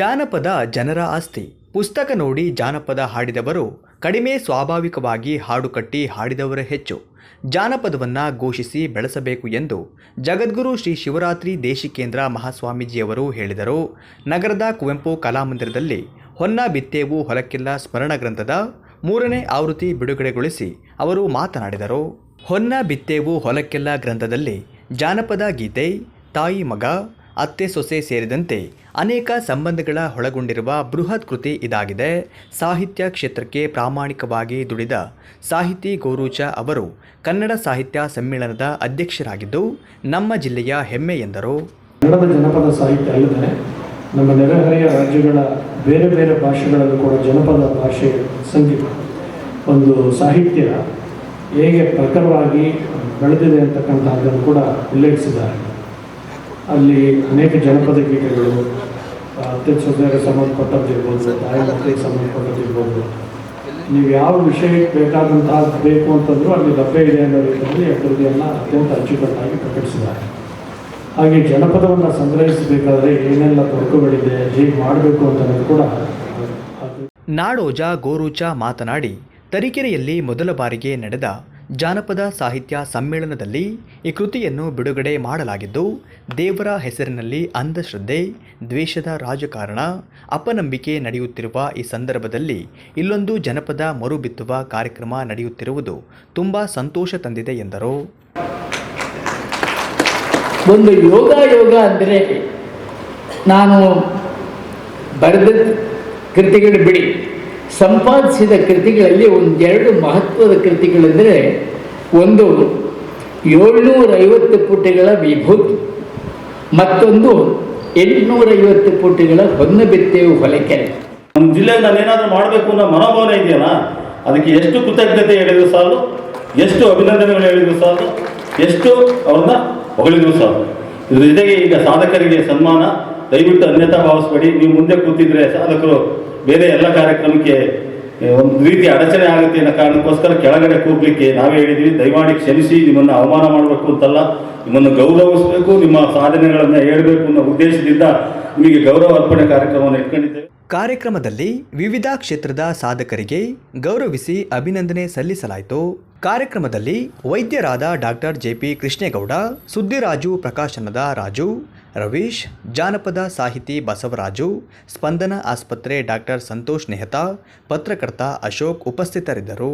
ಜಾನಪದ ಜನರ ಆಸ್ತಿ. ಪುಸ್ತಕ ನೋಡಿ ಜಾನಪದ ಹಾಡಿದವರು ಕಡಿಮೆ ಸ್ವಾಭಾವಿಕವಾಗಿ ಹಾಡು ಕಟ್ಟಿ ಹಾಡಿದವರೇ ಹೆಚ್ಚು. ಜಾನಪದವನ್ನು ಘೋಷಿಸಿ ಬೆಳೆಸಬೇಕು ಎಂದು ಜಗದ್ಗುರು ಶ್ರೀ ಶಿವರಾತ್ರಿ ದೇಶಿಕೇಂದ್ರ ಮಹಾಸ್ವಾಮೀಜಿಯವರು ಹೇಳಿದರು. ನಗರದ ಕುವೆಂಪು ಕಲಾಮಂದಿರದಲ್ಲಿ ಹೊನ್ನ ಬಿತ್ತೇವು ಹೊಲಕ್ಕಿಲ್ಲ ಸ್ಮರಣ ಗ್ರಂಥದ ಮೂರನೇ ಆವೃತ್ತಿ ಬಿಡುಗಡೆಗೊಳಿಸಿ ಅವರು ಮಾತನಾಡಿದರು. ಹೊನ್ನ ಬಿತ್ತೇವು ಹೊಲಕ್ಕೆಲ್ಲ ಗ್ರಂಥದಲ್ಲಿ ಜಾನಪದ ಗೀತೆ, ತಾಯಿ ಮಗ ಅತ್ತೆ ಸೊಸೆ ಸೇರಿದಂತೆ ಅನೇಕ ಸಂಬಂಧಗಳ ಒಳಗೊಂಡಿರುವ ಬೃಹತ್ ಕೃತಿ ಇದಾಗಿದೆ. ಸಾಹಿತ್ಯ ಕ್ಷೇತ್ರಕ್ಕೆ ಪ್ರಾಮಾಣಿಕವಾಗಿ ದುಡಿದ ಸಾಹಿತಿ ಗೋರೂಚ ಅವರು ಕನ್ನಡ ಸಾಹಿತ್ಯ ಸಮ್ಮೇಳನದ ಅಧ್ಯಕ್ಷರಾಗಿದ್ದು, ನಮ್ಮ ಜಿಲ್ಲೆಯ ಹೆಮ್ಮೆ ಎಂದರು. ಕನ್ನಡದ ಜನಪದ ಸಾಹಿತ್ಯ ಅಲ್ಲದೆ ನಮ್ಮ ನೆರೆಹೊರೆಯ ರಾಜ್ಯಗಳ ಬೇರೆ ಬೇರೆ ಭಾಷೆಗಳಲ್ಲೂ ಕೂಡ ಜನಪದ ಭಾಷೆ ಸಂಗೀತ ಒಂದು ಸಾಹಿತ್ಯ ಹೇಗೆ ಪ್ರಖರವಾಗಿ ಬೆಳೆದಿದೆ ಅಂತಕ್ಕಂಥದ್ದನ್ನು ಕೂಡ ಉಲ್ಲೇಖಿಸಿದ್ದಾರೆ. ಅಲ್ಲಿ ಅನೇಕ ಜನಪದ ಗೀತೆಗಳು ಅತ್ಯಂತ ಸೊಸೆಗೆ ಸಂಬಂಧಪಟ್ಟದ್ದಿರ್ಬೋದು ತಾಯಿ ಮಕ್ಕಳಿಗೆ ಸಂಬಂಧಪಟ್ಟದ್ದಿರ್ಬೋದು. ನೀವು ಯಾವ ವಿಷಯಕ್ಕೆ ಬೇಕಾದಂತಹ ಬೇಕು ಅಂತಂದ್ರೂ ಅಲ್ಲಿ ಲಭ್ಯ ಇದೆ ಅನ್ನೋ ರೀತಿಯಲ್ಲಿ ಅಭಿವೃದ್ಧಿಯನ್ನು ಅತ್ಯಂತ ಅಚ್ಚುಕಟ್ಟಾಗಿ ಪ್ರಕಟಿಸಿದ್ದಾರೆ. ಹಾಗೆ ಜನಪದವನ್ನು ಸಂಗ್ರಹಿಸಬೇಕಾದ್ರೆ ಏನೆಲ್ಲ ತೊಡಕುಗಳಿದೆ ಹೇಗೆ ಮಾಡಬೇಕು ಅಂತ ಕೂಡ ನಾಡೋಜ, ಗೋರೂಚ ಮಾತನಾಡಿ ತರೀಕೆರೆಯಲ್ಲಿ ಮೊದಲ ಬಾರಿಗೆ ನಡೆದ ಜಾನಪದ ಸಾಹಿತ್ಯ ಸಮ್ಮೇಳನದಲ್ಲಿ ಈ ಕೃತಿಯನ್ನು ಬಿಡುಗಡೆ ಮಾಡಲಾಗಿದ್ದು, ದೇವರ ಹೆಸರಿನಲ್ಲಿ ಅಂಧಶ್ರದ್ಧೆ, ದ್ವೇಷದ ರಾಜಕಾರಣ, ಅಪನಂಬಿಕೆ ನಡೆಯುತ್ತಿರುವ ಈ ಸಂದರ್ಭದಲ್ಲಿ ಇಲ್ಲೊಂದು ಜನಪದ ಮರುಬಿತ್ತುವ ಕಾರ್ಯಕ್ರಮ ನಡೆಯುತ್ತಿರುವುದು ತುಂಬ ಸಂತೋಷ ತಂದಿದೆ ಎಂದರು. ಒಂದು ಯೋಗ ಯೋಗ ಅಂದರೆ ನಾನು ಬರೆದ ಕೃತಿಗಳು ಬಿಡಿ. ಸಂಪಾದಿಸಿದ ಕೃತಿಗಳಲ್ಲಿ ಒಂದೆರಡು ಮಹತ್ವದ ಕೃತಿಗಳೆಂದರೆ ಒಂದು ಏಳ್ನೂರೈವತ್ತು ಪುಟಗಳ ವಿಭೂತಿ, ಮತ್ತೊಂದು ಎಂಟುನೂರೈವತ್ತು ಪುಟಗಳ ಹೊನ್ನಬೆತ್ತೆಯು ಹೊಲಕೆರೆ. ನಮ್ಮ ಜಿಲ್ಲೆಯಲ್ಲಿ ನಾನು ಏನಾದರೂ ಮಾಡಬೇಕು ಅನ್ನೋ ಮನೋಭಾವನೆ ಇದೆಯಲ್ಲ, ಅದಕ್ಕೆ ಎಷ್ಟು ಕೃತಜ್ಞತೆ ಹೇಳಿದ್ರು ಸಾಲು, ಎಷ್ಟು ಅಭಿನಂದನೆಗಳು ಹೇಳಿದ್ರು ಸಾಲು, ಎಷ್ಟು ಅವ್ರನ್ನ ಹೊಗಳಿದ್ರು ಸಾಲು. ಇದ್ರ ಜೊತೆಗೆ ಈಗ ಸಾಧಕರಿಗೆ ಸನ್ಮಾನ, ದಯವಿಟ್ಟು ಅನ್ಯತಾ ಭಾವಿಸ್ಬೇಡಿ, ನೀವು ಮುಂದೆ ಕೂತಿದ್ರೆ ಸಾಧಕರು ಬೇರೆ ಎಲ್ಲ ಕಾರ್ಯಕ್ರಮಕ್ಕೆ ಒಂದು ರೀತಿ ಅಡಚಣೆ ಆಗುತ್ತೆ ಅನ್ನೋ ಕಾರಣಕ್ಕೋಸ್ಕರ ಕೆಳಗಡೆ ಕೂಗ್ಲಿಕ್ಕೆ ನಾವೇ ಹೇಳಿದ್ವಿ. ದಯಮಾಡಿ ಕ್ಷಮಿಸಿ, ನಿಮ್ಮನ್ನು ಅವಮಾನ ಮಾಡಬೇಕು ಅಂತಲ್ಲ, ನಿಮ್ಮನ್ನು ಗೌರವಿಸಬೇಕು, ನಿಮ್ಮ ಸಾಧನೆಗಳನ್ನು ಹೇಳಬೇಕು ಅನ್ನೋ ಉದ್ದೇಶದಿಂದ ನಿಮಗೆ ಗೌರವ ಅರ್ಪಣೆ ಕಾರ್ಯಕ್ರಮವನ್ನು ಇಟ್ಕೊಂಡಿದ್ದೇವೆ. ಕಾರ್ಯಕ್ರಮದಲ್ಲಿ ವಿವಿಧ ಕ್ಷೇತ್ರದ ಸಾಧಕರಿಗೆ ಗೌರವಿಸಿ ಅಭಿನಂದನೆ ಸಲ್ಲಿಸಲಾಯಿತು. ಕಾರ್ಯಕ್ರಮದಲ್ಲಿ ವೈದ್ಯರಾದ doctor J P Krishnegowda, Suddiraju ಪ್ರಕಾಶನದ Raju Ravish ಜಾನಪದ ಸಾಹಿತಿ ಬಸವರಾಜು ಸ್ಪಂದನ ಆಸ್ಪತ್ರೆ ಡಾಕ್ಟರ್ ಸಂತೋಷ್ ನೆಹತಾ ಪತ್ರಕರ್ತ ಅಶೋಕ್ ಉಪಸ್ಥಿತರಿದ್ದರು.